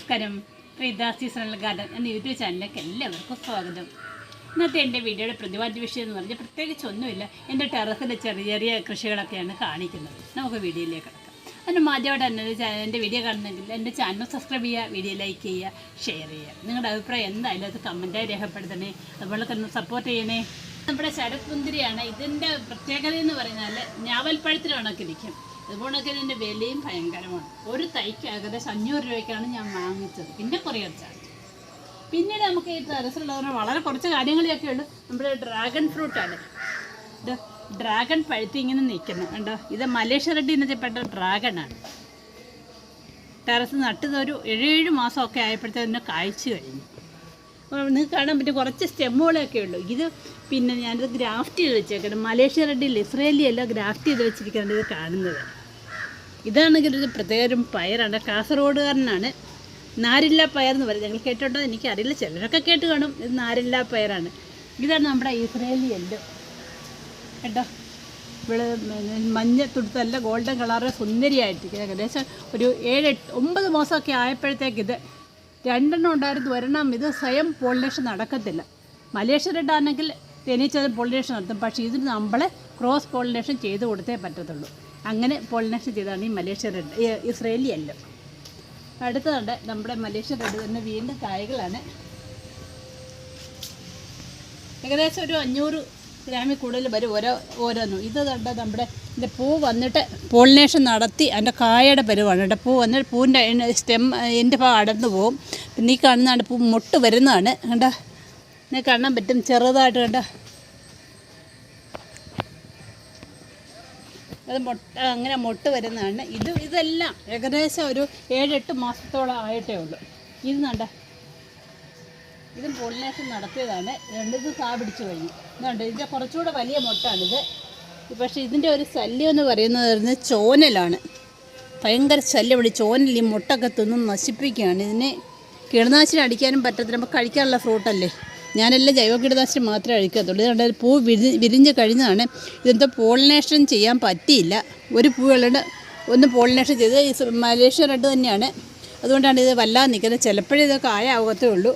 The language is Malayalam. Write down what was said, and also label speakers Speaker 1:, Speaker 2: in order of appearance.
Speaker 1: നമസ്കാരം. പ്രീത സീസണൽ ഗാർഡൻ എന്ന യൂട്യൂബ് ചാനലിലേക്ക് എല്ലാവർക്കും സ്വാഗതം. ഇന്നത്തെ എന്റെ വീഡിയോയുടെ പ്രതിവാദ വിഷയം എന്ന് പറഞ്ഞാൽ പ്രത്യേകിച്ച് ഒന്നുമില്ല. എന്റെ ടെറസിന്റെ ചെറിയ ചെറിയ കൃഷികളൊക്കെയാണ് കാണിക്കുന്നത്. നമുക്ക് വീഡിയോയിലേക്ക് കിടക്കാം. അതിന് ആദ്യമായിട്ട് തന്നെ എന്റെ വീഡിയോ കാണുന്നെങ്കിൽ എന്റെ ചാനൽ സബ്സ്ക്രൈബ് ചെയ്യുക വീഡിയോ ലൈക്ക് ചെയ്യുക ഷെയർ ചെയ്യുക. നിങ്ങളുടെ അഭിപ്രായം എന്തായാലും അത് കമന്റായി രേഖപ്പെടുത്തണേ. അതുപോലെ തന്നെ സപ്പോർട്ട് ചെയ്യണേ. നമ്മുടെ ശരത് മുന്തിരിയാണ് ഇതിന്റെ പ്രത്യേകത എന്ന് പറഞ്ഞാൽ ഞാവൽപ്പഴത്തിൽ കണക്കിരിക്കും അതുപോലൊക്കെ ഇതിന്റെ വിലയും ഭയങ്കരമാണ്. ഒരു തൈക്ക് ഏകദേശം അഞ്ഞൂറ് രൂപയ്ക്കാണ് ഞാൻ വാങ്ങിച്ചത്. പിന്നെ കൊറിയർ ചാർജ്. പിന്നീട് നമുക്ക് ഈ ടെറസിലുള്ളവർ വളരെ കുറച്ച് കാര്യങ്ങളൊക്കെ ഉള്ളൂ. നമ്മുടെ ഡ്രാഗൺ ഫ്രൂട്ടാണ് ഡ്രാഗൺ പഴുത്തി ഇങ്ങനെ നിൽക്കുന്നു. കണ്ടോ? ഇത് മലേഷ്യ റെഡ്ഡി എന്നതിൽപ്പെട്ട ഡ്രാഗണാണ് ടെറസ് നട്ടത് ഒരു ഏഴേഴ് മാസമൊക്കെ ആയപ്പോഴത്തേന് കായ്ച്ചു കഴിഞ്ഞു. നിങ്ങൾക്ക് കാണാൻ പറ്റും കുറച്ച് സ്റ്റെമ്മുകളൊക്കെ ഉള്ളൂ. ഇത് പിന്നെ ഞാനിത് ഗ്രാഫ്റ്റ് ചെയ്ത് വെച്ചേക്കണം. മലേഷ്യ റെഡിൽ ഇസ്രയേലി അല്ല ഗ്രാഫ്റ്റ് ചെയ്ത് വെച്ചിരിക്കുന്നത് ഇത് കാണുന്നത്. ഇതാണെങ്കിൽ ഒരു പ്രത്യേകം പയറാണ്. കാസർഗോഡുകാരനാണ്. നാരില്ല പയർ എന്ന് പറയും. ഞങ്ങൾ കേട്ടിട്ടുണ്ടോ? എനിക്കറിയില്ല. ചിലരൊക്കെ കേട്ട് കാണും. ഇത് നാരില്ല പയറാണ്. ഇതാണ് നമ്മുടെ ഇസ്രയേലി എല്ലോ കേട്ടോ? ഇവിടെ മഞ്ഞ തുടുത്തല്ല ഗോൾഡൻ കളറ് സുന്ദരിയായിട്ടിരിക്കുന്നത് ഏകദേശം ഒരു ഏഴ് ഒമ്പത് മാസമൊക്കെ ആയപ്പോഴത്തേക്ക് ഇത് രണ്ടെണ്ണം ഉണ്ടായിരുന്നു ഒരെണ്ണം ഇത് സ്വയം പോളിനേഷൻ നടക്കത്തില്ല. മലേഷ്യ റെഡാണെങ്കിൽ തേനീച്ചത് പോളിനേഷൻ നടത്തും പക്ഷേ ഇതിന് നമ്മൾ ക്രോസ് പോളിനേഷൻ ചെയ്ത് കൊടുത്തേ പറ്റത്തുള്ളൂ. അങ്ങനെ പോളിനേഷൻ ചെയ്താണ് ഈ മലേഷ്യ റെഡ് ഇസ്രേലി അല്ല അടുത്തതുണ്ട് നമ്മുടെ മലേഷ്യ റെഡ് തന്നെ വീണ്ടും കായകളാണ്. ഏകദേശം ഒരു അഞ്ഞൂറ് ഗ്രാമിൽ കൂടുതൽ വരും. ഓരോ ഓരോന്നും. ഇത് കണ്ട നമ്മുടെ ഇതിന്റെ പൂ വന്നിട്ട് പോളിനേഷൻ നടത്തി അതിന്റെ കായയുടെ പരുവാണ് കേട്ടോ. പൂ വന്നിട്ട് പൂവിന്റെ സ്റ്റെം എന്റെ ഭാഗം അടർന്നു പോവും. പിന്നെ ഈ കാണുന്നതാണ് പൂ മുട്ട് വരുന്നതാണ്. കണ്ട? നിങ്ങൾക്ക് കാണാൻ പറ്റും. ചെറുതായിട്ട് കണ്ട? അത് മുട്ട അങ്ങനെ മുട്ട് വരുന്നതാണ്. ഇത് ഇതെല്ലാം ഏകദേശം ഒരു ഏഴെട്ട് മാസത്തോളം ആയിട്ടേ ഉള്ളൂ. ഇത് കണ്ട? ഇതും പോളിനേഷൻ നടത്തിയതാണ്. രണ്ടിത് സാ പിടിച്ചു കഴിഞ്ഞു. എന്നുണ്ട് ഇതിന്റെ കുറച്ചുകൂടെ വലിയ മുട്ടാണിത്. പക്ഷേ ഇതിന്റെ ഒരു ശല്യം എന്ന് പറയുന്നത് ചോനലാണ്. ഭയങ്കര ശല്യമാണ് ചോനൽ ഈ മുട്ടൊക്കെ തിന്നും നശിപ്പിക്കുകയാണ്. ഇതിനെ കീടനാശിനി അടിക്കാനും പറ്റത്തില്ല. നമുക്ക് കഴിക്കാനുള്ള ഫ്രൂട്ടല്ലേ ഞാനെല്ലാം ജൈവ കീടനാശിനി മാത്രമേ അഴിക്കത്തുള്ളൂ. ഇതുകൊണ്ട് പൂ വിരി വിരിഞ്ഞ് കഴിഞ്ഞതാണ് ഇതെന്തോ പോളിനേഷൻ ചെയ്യാൻ പറ്റിയില്ല. ഒരു പൂവുകളുണ്ട് ഒന്ന് പോളിനേഷൻ ചെയ്ത് മലേഷ്യ റെഡ് തന്നെയാണ്. അതുകൊണ്ടാണ് ഇത് വല്ലാതെ നിൽക്കുന്നത്. ചിലപ്പോഴേ ഇത് കായാകത്തേ ഉള്ളൂ.